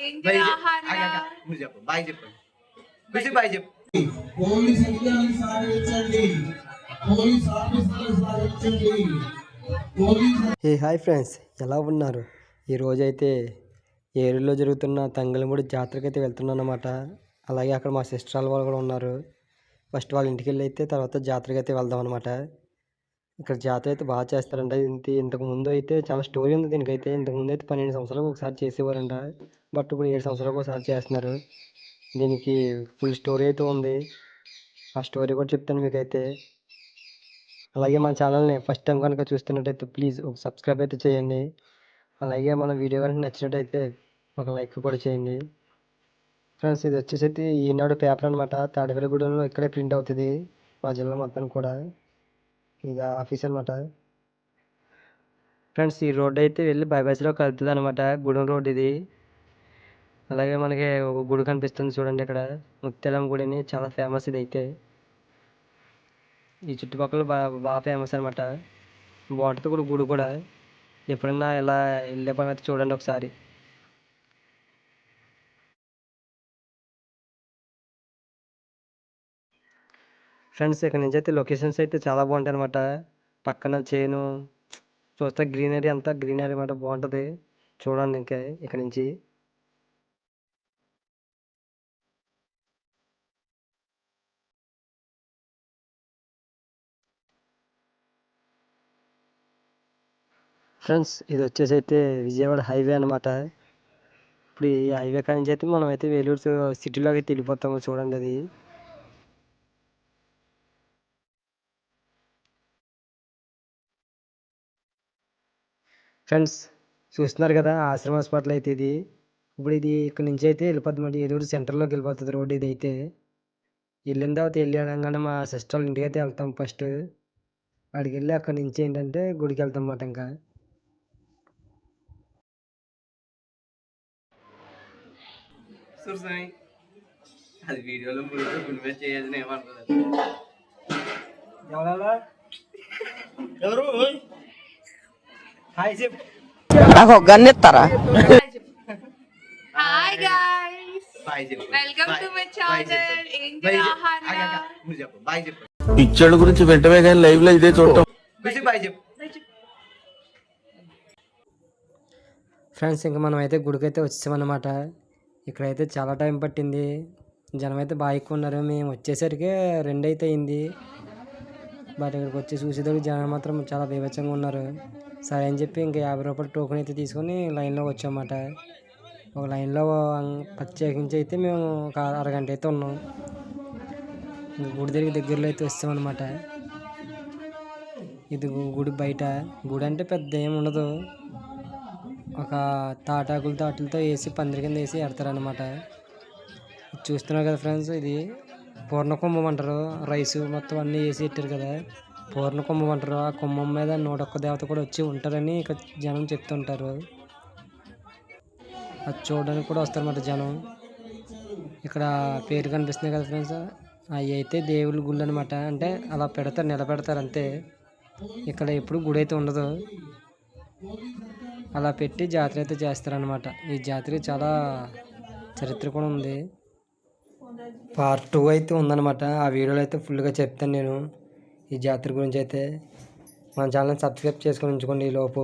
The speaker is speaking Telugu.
ఏంటి బై ఆహార? నువ్వు చెప్పు. బాయ్ చెప్పు. ఖుషి బాయ్ చెప్పు. పోలీస్ అధికారులు సాధించండి. పోలీస్ ఆఫీసర్లు సాధించండి. Police hey hi friends. ఎలా ఉన్నారు? ఈరోజు అయితే ఏరులో జరుగుతున్న తంగలమూడి జాతరకి అయితే వెళ్తున్నాను అనమాట అలాగే అక్కడ మా సిస్టర్ వాళ్ళు కూడా ఉన్నారు. ఫస్ట్ వాళ్ళ ఇంటికి వెళ్ళి అయితే తర్వాత జాతరకి అయితే వెళ్దాం అనమాట ఇక్కడ జాతర అయితే బాగా చేస్తారంట. ఇంత ఇంతకు ముందు అయితే చాలా స్టోరీ ఉంది దీనికైతే. ఇంతకు ముందు అయితే పన్నెండు సంవత్సరాలకు ఒకసారి చేసేవారంట. బట్ ఇప్పుడు ఏడు సంవత్సరాలకు ఒకసారి చేస్తున్నారు. దీనికి ఫుల్ స్టోరీ అయితే ఉంది. ఆ స్టోరీ కూడా చెప్తాను మీకైతే. అలాగే మన ఛానల్ని ఫస్ట్ టైం కనుక చూస్తున్నట్టయితే ప్లీజ్ ఒక సబ్స్క్రైబ్ అయితే చేయండి. అలాగే మన వీడియో కనుక నచ్చినట్టయితే ఒక లైక్ కూడా చేయండి. ఫ్రెండ్స్ ఇది వచ్చేసి అయితే ఈనాడు పేపర్ అనమాట తాడేపల్లిగూడెంలో ఇక్కడే ప్రింట్ అవుతుంది. మా జిల్లా మొత్తం కూడా. ఇక ఆఫీస్ అనమాట ఫ్రెండ్స్ ఈ రోడ్ అయితే వెళ్ళి బైపాస్లో కలుతుంది అనమాట గుడెం రోడ్ ఇది. అలాగే మనకి ఒక గుడి కనిపిస్తుంది చూడండి ఇక్కడ ముత్యాలమ్మ గుడిని చాలా ఫేమస్ ఇది అయితే ఈ చుట్టుపక్కల బాగా బాగా ఫేమస్ అనమాట బాగుంటుంది కూడా గుడి కూడా. ఎప్పుడన్నా ఇలా వెళ్ళే పని అయితే చూడండి ఒకసారి. ఫ్రెండ్స్ ఇక్కడ నుంచి అయితే లొకేషన్స్ అయితే చాలా బాగుంటాయి అనమాట పక్కన చేను చూస్తే గ్రీనరీ అంతా గ్రీనరీ అనమాట బాగుంటుంది. చూడండి ఇంకా ఇక్కడ నుంచి. ఫ్రెండ్స్ ఇది వచ్చేసి అయితే విజయవాడ హైవే అనమాట ఇప్పుడు ఈ హైవే కాడ నుంచి అయితే మనం అయితే వేలూరు సిటీలోకి అయితే వెళ్ళిపోతాము చూడండి అది. ఫ్రెండ్స్ చూస్తున్నారు కదా ఆశ్రమ హాస్పిటల్ అయితే ఇది. ఇప్పుడు ఇది ఇక్కడ నుంచి అయితే వెళ్ళిపోతుంది మరి. ఏలూరు సెంటర్లోకి వెళ్ళిపోతుంది రోడ్ ఇది అయితే. వెళ్ళిన తర్వాత వెళ్ళి అనగానే మా సిస్టర్ వాళ్ళ ఇంటికి అయితే వెళ్తాం ఫస్ట్ అక్కడికి వెళ్ళి అక్కడి నుంచి ఏంటంటే గుడికి వెళ్తాం అన్నమాట ఇంకా. అది వీడియోలో గుండె ఏమనుకోలేదు. ఎవరు? నాకు ఒక గన్ ఇస్తారా? Hi guys welcome. To my channel. ఏంటి. ఆహార పిచ్చోళ్ళ గురించి వెంటనే కానీ లైవ్లో ఇదే చూడటం. బాయ్ చెప్పు ఫ్రెండ్స్ ఇంకా మనం అయితే గుడికి అయితే వచ్చామన్నమాట ఇక్కడైతే చాలా టైం పట్టింది. జనం అయితే బాగా ఎక్కువ ఉన్నారు. మేము వచ్చేసరికి రెండు అయితే అయింది. బట్ ఇక్కడికి వచ్చి చూసేటప్పుడు జనం మాత్రం చాలా బీభత్సంగా ఉన్నారు. సరే అని చెప్పి ఇంకా యాభై రూపాయలు టోకెన్ అయితే తీసుకొని లైన్లో వచ్చామన్నమాట ఒక లైన్లో ప్రత్యేకించి అయితే మేము ఒక అరగంట అయితే ఉన్నాం. గుడి దగ్గర దగ్గరలో అయితే వస్తామన్నమాట. ఇది గుడి బయట. గుడి అంటే పెద్ద ఏమి ఉండదు. ఒక తాటాకులు తాటలతో వేసి పందిరి కింద వేసి ఎడతారనమాట చూస్తున్నారు కదా ఫ్రెండ్స్ ఇది పూర్ణకుంభం అంటారు. రైస్ మొత్తం అన్నీ వేసి పెట్టారు కదా. పూర్ణ కుంభం అంటారు ఆ కుంభం మీద నూటొక్క దేవత కూడా వచ్చి ఉంటారని ఇక్కడ జనం చెప్తుంటారు అది. చూడడానికి కూడా వస్తారన్నమాట జనం. ఇక్కడ పేరు కనిపిస్తుంది కదా ఫ్రెండ్స్ అవి అయితే దేవుళ్ళ గుళ్ళు అనమాట అంటే అలా పెడతారు నిలబెడతారు అంతే. ఇక్కడ ఎప్పుడు గుడి అయితే ఉండదు. అలా పెట్టి జాతర అయితే చేస్తారనమాట ఈ జాతర చాలా చరిత్ర కూడా ఉంది. పార్ట్ టూ అయితే ఉందన్నమాట. ఆ వీడియోలో అయితే ఫుల్గా చెప్తాను నేను. ఈ జాతర గురించి అయితే మన ఛానల్ సబ్స్క్రైబ్ చేసుకొని ఉంచుకోండి ఈ లోపు.